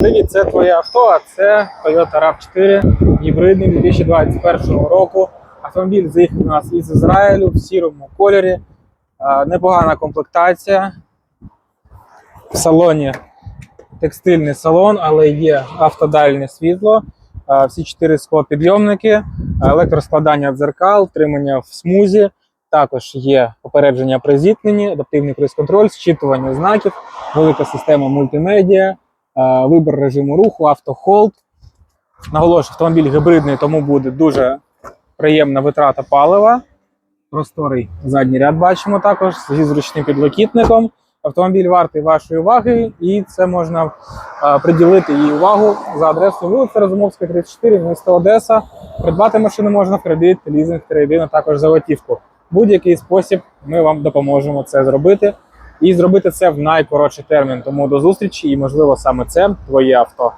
Привіт, це твоє авто, а це Toyota RAV4 гібридний 2021 року. Автомобіль заїхав у нас із Ізраїлю в сірому кольорі. Непогана комплектація. В салоні текстильний салон, але є автодальне світло. Всі чотири склопідйомники, електроскладання дзеркал, тримання в смузі. Також є попередження при зіткненні, адаптивний круїз-контроль, зчитування знаків, велика система мультимедіа. Е, вибір режиму руху, автохолд. Наголошую, автомобіль гібридний, тому буде дуже приємна витрата палива. Просторий задній ряд бачимо також зі зручним підлокітником. Автомобіль вартий вашої уваги, і це можна е, приділити їй увагу за адресою вулиця Розумовська, 34, місто Одеса. Придбати машину можна в кредит, лізинг, трейдин, а також за готівку. Будь-який спосіб ми вам допоможемо це зробити і зробити це в найкоротший термін. Тому до зустрічі, і можливо саме це твоє авто.